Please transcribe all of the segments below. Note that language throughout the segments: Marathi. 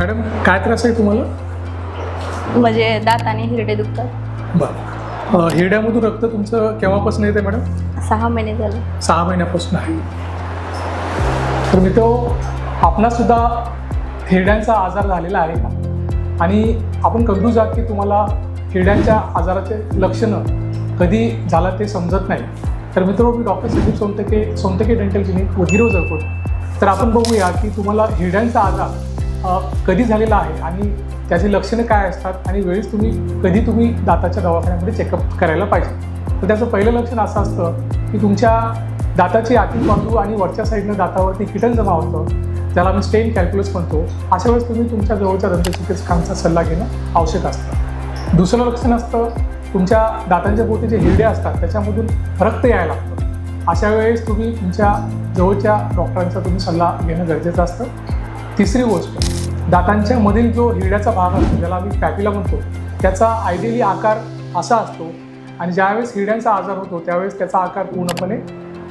मॅडम काय त्रास आहे तुम्हाला? म्हणजे दात आणि हिरडे दुखतात. बरं. हिरड्यामधून रक्त तुमचं केव्हापासून येते मॅडम? सहा महिने झाले. सहा महिन्यापासून आहे. तर मित्र आपणासुद्धा हिरड्यांचा आजार झालेला आहे का? आणि आपण कन्फ्यूज आहात की तुम्हाला हिरड्यांच्या आजाराचे लक्षणं कधी झालं ते समजत नाही. तर मित्र मी doctor Sandeep Somatke Somatke dental clinic वधिरो Jalkot तर आपण बघूया की तुम्हाला हिरड्यांचा आजार कधी झालेला आहे आणि त्याची लक्षणं काय असतात आणि वेळेस तुम्ही कधी तुम्ही दाताच्या दवाखान्यामध्ये चेकअप करायला पाहिजे? तर त्याचं पहिलं लक्षण असं असतं की तुमच्या दाताची आतील बाजू आणि वरच्या साईडनं दातावरती किटल जमा होतं त्याला आम्ही स्टेन कॅल्क्युलस म्हणतो. अशा वेळेस तुम्ही तुमच्या जवळच्या दंतचिकित्सकांचा सल्ला घेणं आवश्यक असतं. दुसरं लक्षण असतं तुमच्या दातांच्या पोटी जे हिरडे असतात त्याच्यामधून रक्त यायला लागतं. अशा वेळेस तुम्ही तुमच्या जवळच्या डॉक्टरांचा तुम्ही सल्ला घेणं गरजेचं असतं. तिसरी गोष्ट दातांच्या मधील जो हिरड्याचा भाग असतो ज्याला आम्ही पॅपिला म्हणतो त्याचा आयडियली आकार असा असतो आणि ज्यावेळेस हिरड्यांचा आजार होतो त्यावेळेस त्याचा आकार पूर्णपणे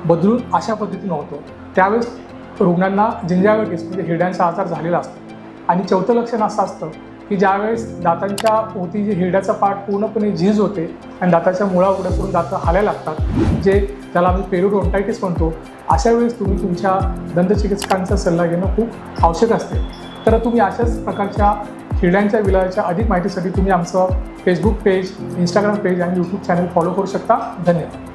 बदलून अशा पद्धतीनं होतो. त्यावेळेस रुग्णांना जिंजावेटीस म्हणजे हिरड्यांचा आजार झालेला असतो. आणि चौथं लक्षण असं असतं की ज्यावेळेस दातांच्या होती जे हिरड्याचा पाठ पूर्णपणे झीज होते आणि दाताच्या मुळा उड्या करून दातं हाल्या लागतात जे त्याला आम्ही पेरुडोंटायटिस म्हणतो. अशा वेळेस तुम्ही तुमच्या दंतचिकित्सकांचा सल्ला घेणं खूप आवश्यक असते. तर तुम्ही अशाच प्रकारच्या हिरड्यांच्या विलाच्या अधिक माहितीसाठी तुम्ही आमचं फेसबुक पेज इंस्टाग्राम पेज आणि यूट्यूब चॅनल फॉलो करू शकता. धन्यवाद.